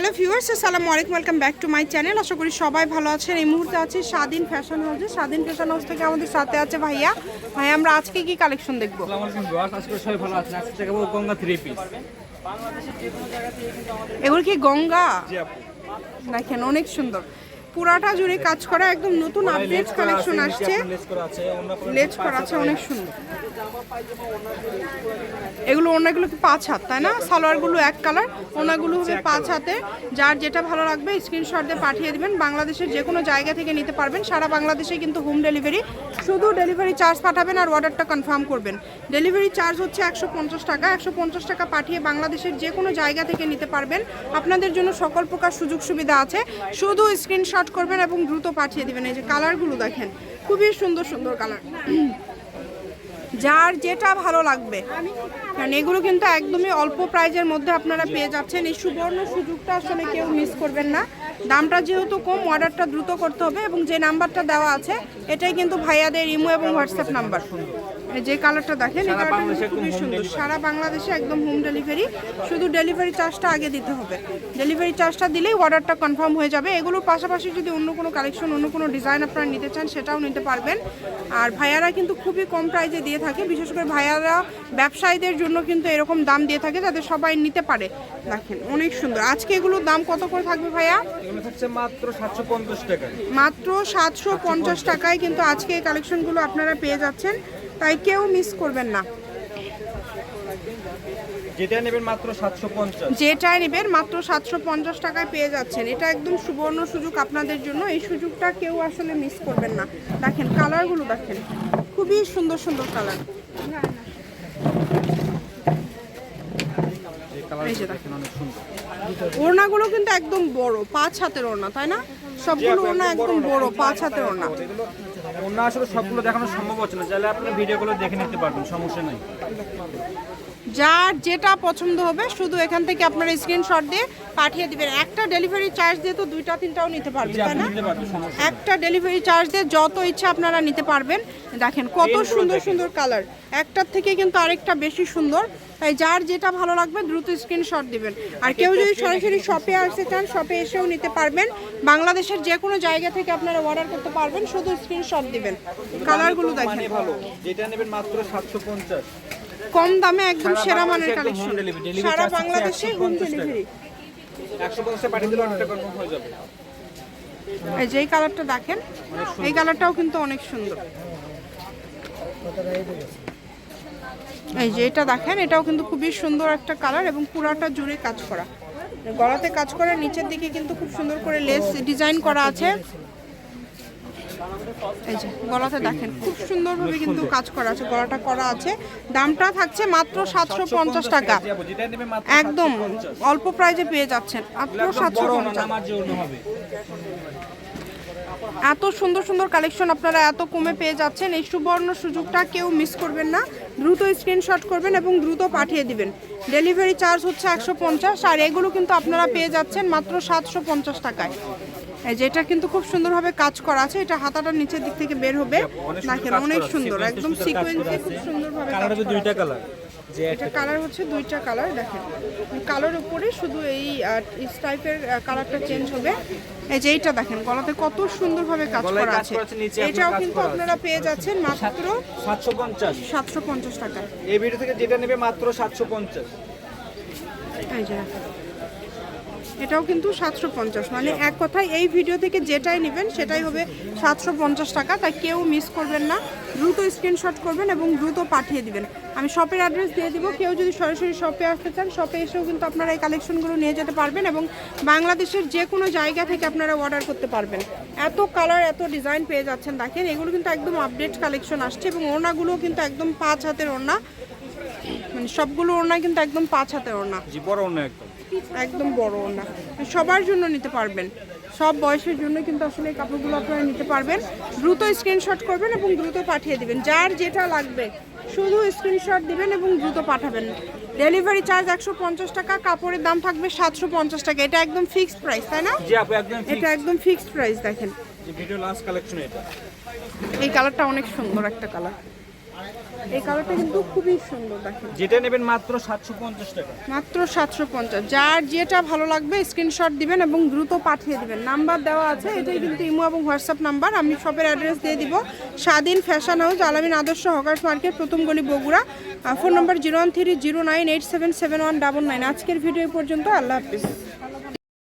Hello viewers আসসালামু আলাইকুম welcome back to my channel. আশা করি সবাই ভালো আছেন। এই মুহূর্তে আছে স্বাধীন ফ্যাশন হাউসে স্বাধীন ফ্যাশন হাউস থেকে আমাদের সাথে আছে ভাইয়া। ভাই আমরা আজকে কি কালেকশন দেখব? এগুলো কি গঙ্গা? দেখেন অনেক সুন্দর। পুরাটা জুড়ে কাজ করা একদম নতুন আপডেট কালেকশন আসছে। লেজ করা আছে অনেক সুন্দর। এগুলো ওনাগুলো কি পাঁচ হাত তাই না? সালোয়ারগুলো এক কালার ওনাগুলো হবে পাঁচ হাতে। যার যেটা ভালো লাগবে স্ক্রিনশট দিয়ে পাঠিয়ে দিবেন। বাংলাদেশের যে কোনো জায়গা থেকে নিতে পারবেন। সারা বাংলাদেশে কিন্তু হোম ডেলিভারি শুধু ডেলিভারি চার্জ পাঠাবেন আর অর্ডারটা কনফার্ম করবেন। ডেলিভারি চার্জ হচ্ছে একশো পঞ্চাশ টাকা। একশো পঞ্চাশ টাকা পাঠিয়ে বাংলাদেশের যে কোনো জায়গা থেকে নিতে পারবেন। আপনাদের জন্য সকল প্রকার সুযোগ সুবিধা আছে। শুধু স্ক্রিনশট করবেন এবং দ্রুত পাঠিয়ে দিবেন। এই যে কালারগুলো দেখেন, খুবই সুন্দর সুন্দর কালার। যার যেটা ভালো লাগবে। কারণ এগুলো কিন্তু একদমই অল্প প্রাইজের মধ্যে আপনারা পেয়ে যাচ্ছেন। এই সুবর্ণ সুযোগটা আসলে কেউ মিস করবেন না। দামটা যেহেতু কম অর্ডারটা দ্রুত করতে হবে এবং যে নাম্বারটা দেওয়া আছে, এটাই কিন্তু ভাইয়াদের ইমো এবং হোয়াটসঅ্যাপ নাম্বার যে কালারটা দেখেন এই কালারটা খুবই সুন্দর। সারা বাংলাদেশে একদম হোম ডেলিভারি শুধু ডেলিভারি চার্জটা আগে দিতে হবে। ডেলিভারি চার্জটা দিলেই অর্ডারটা কনফার্ম হয়ে যাবে। এগুলোর পাশাপাশি যদি অন্য কোনো কালেকশন অন্য কোনো ডিজাইন আপনারা নিতে চান সেটাও নিতে পারবেন। আর ভাইয়ারা কিন্তু খুবই কম প্রাইজে দিয়ে থাকে। বিশেষ করে ভাইয়ারা ব্যবসায়ীদের জন্য কিন্তু এরকম দাম দিয়ে থাকে যাতে সবাই নিতে পারে। দেখেন অনেক সুন্দর। আজকে এগুলোর দাম কত করে থাকবে ভাইয়া? মাত্র সাতশো পঞ্চাশ টাকা মাত্র সাতশো পঞ্চাশ টাকায় কিন্তু আজকে এই কালেকশনগুলো আপনারা পেয়ে যাচ্ছেন। তাই কেউ মিস করবেন না। যেটা নেবেন মাত্র সাতশো পঞ্চাশ। যেটা নেবেন মাত্র সাতশো পঞ্চাশ টাকায় পেয়ে যাচ্ছেন। এটা একদম সুবর্ণ সুযোগ আপনাদের জন্য। এই সুযোগটা কেউ আসলে মিস করবেন না। দেখেন কালারগুলো দেখেন। খুবই সুন্দর সুন্দর কালার ওড়নাগুলো কিন্তু একদম বড় পাঁচ হাতের ওড়না তাই না? সবগুলো ওড়না একদম বড় পাঁচ হাতের ওড়না। অন্য আসলে সবগুলো দেখানো সম্ভব হচ্ছে না। চাইলে আপনার ভিডিওগুলো দেখে নিতে পারবেন সমস্যা নেই। যার যেটা পছন্দ হবে শুধু এখান থেকে আপনারা স্ক্রিনশট দিয়ে পাঠিয়ে দিবেন। একটা ডেলিভারি চার্জ দিয়ে তো দুইটা তিনটাও নিতে পারবেন তাই না? একটা ডেলিভারি চার্জ দিয়ে যত ইচ্ছা আপনারা নিতে পারবেন। দেখেন কত সুন্দর সুন্দর কালার একটার থেকে কিন্তু আরেকটা বেশি সুন্দর। তাই যার যেটা ভালো লাগবে দ্রুত স্ক্রিনশট দিবেন। আর কেউ যদি সরাসরি শপে আসতে চান শপে এসেও নিতে পারবেন। বাংলাদেশের যে কোনো জায়গা থেকে আপনারা অর্ডার করতে পারবেন শুধু স্ক্রিনশট দিবেন। কালারগুলো দেখেন। ভালো। যেটা নেবেন মাত্র সাতশো পঞ্চাশ। কম দামে একদম সেরা মানের কালেকশন সারা বাংলাদেশে হোম 150 টাকা। ডেলিভারি একশো পঞ্চাশে পাঠিয়ে দিলে অনেকটা কনফার্ম হয়ে যাবে। এই যে কালারটা দেখেন এই কালারটাও কিন্তু অনেক সুন্দর। এই যে এটা দেখেন এটাও কিন্তু খুবই সুন্দর একটা কালার এবং পুরাটা জুড়ে কাজ করা। গলাতে কাজ করা নিচের দিকে কিন্তু খুব সুন্দর করে লেস ডিজাইন করা আছে। এই যে গলাতে দেখেন খুব সুন্দরভাবে কিন্তু কাজ করা আছে গলাটা করা আছে। দামটা থাকছে মাত্র সাতশো পঞ্চাশ টাকা। একদম 750 অল্প প্রাইজে পেয়ে যাচ্ছেন মাত্র সাতশো পঞ্চাশ। এত সুন্দর সুন্দর কালেকশন আপনারা এত কমে পেয়ে যাচ্ছেন। এই সুবর্ণ সুযোগটা কেউ মিস করবেন না। দ্রুত স্ক্রিনশট করবেন এবং দ্রুত পাঠিয়ে দিবেন। ডেলিভারি চার্জ হচ্ছে একশো পঞ্চাশ আর এগুলো কিন্তু আপনারা পেয়ে যাচ্ছেন মাত্র সাতশো পঞ্চাশ টাকায়। এই যে এটা কিন্তু খুব সুন্দরভাবে কাজ করা আছে। এটা হাতাটার নিচের দিক থেকে বের হবে। না অনেক সুন্দর একদম সিকোয়েন্সে খুব সুন্দরভাবে দুইটা কালার। যে এটা কালার হচ্ছে দুইটা কালার দেখেন। কালোর উপরে শুধু এই টাইপের কালারটা চেঞ্জ হবে। এই যে এইটা দেখেন গলাতে কত সুন্দরভাবে কাজ করা আছে। এটাও কিন্তু আপনারা পেয়ে যাচ্ছেন মাত্র সাতশো পঞ্চাশ। সাতশো পঞ্চাশ টাকা। এই ভিডিও থেকে যেটা নেবে মাত্র সাতশো পঞ্চাশ। এই যে। এটাও কিন্তু সাতশো পঞ্চাশ। মানে এক কথায় এই ভিডিও থেকে যেটাই নেবেন, সেটাই হবে সাতশো পঞ্চাশ টাকা। তাই কেউ মিস করবেন না। দ্রুত স্ক্রিনশট করবেন এবং দ্রুত পাঠিয়ে দিবেন। আমি শপের অ্যাড্রেস দিয়ে দিব। কেউ যদি সরাসরি শপে আসতে চান শপে এসেও কিন্তু আপনারা এই কালেকশনগুলো নিয়ে যেতে পারবেন এবং বাংলাদেশের যে কোনো জায়গা থেকে আপনারা অর্ডার করতে পারবেন। এত কালার এত ডিজাইন পেয়ে যাচ্ছেন, দেখেন, এগুলো কিন্তু একদম আপডেট কালেকশন আসছে এবং ওড়নাগুলোও কিন্তু একদম পাঁচ হাতের ওড়না। মানে সবগুলো ওড়না কিন্তু একদম পাঁচ হাতের ওড়না। বড় অন্য একদম। একদম বড় না। সবার জন্য নিতে পারবেন। সব বয়সের জন্য কিন্তু আসলে এই কাপড়গুলো আপনারা নিতে পারবেন। দ্রুত স্ক্রিনশট করবেন এবং দ্রুত পাঠিয়ে দিবেন। যার যেটা লাগবে শুধু স্ক্রিনশট দিবেন এবং দ্রুত পাঠাবেন। ডেলিভারি চার্জ একশো পঞ্চাশ টাকা কাপড়ের দাম থাকবে সাতশো পঞ্চাশ টাকা। এটা একদম ফিক্সড প্রাইস তাই না? এটা একদম ফিক্সড প্রাইস দেখেন। এই কালারটা অনেক সুন্দর একটা কালার এই কালারটা কিন্তু খুবই সুন্দর দেখেন। যেটা নেবেন মাত্র সাতশো পঞ্চাশ টাকা। মাত্র সাতশো পঞ্চাশ। যার যেটা ভালো লাগবে স্ক্রিনশট দিবেন এবং দ্রুত পাঠিয়ে দিবেন। নাম্বার দেওয়া আছে এটাই কিন্তু ইমো এবং হোয়াটসঅ্যাপ নাম্বার। আমি শপের অ্যাড্রেস দিয়ে দিব। স্বাধীন ফ্যাশন হাউস আলামিন আদর্শ হকার্স মার্কেট প্রথম গলি Bogura. Phone number zero one three zero nine eight seven seven one double nine আজকের ভিডিও পর্যন্ত আল্লাহ হাফিজ।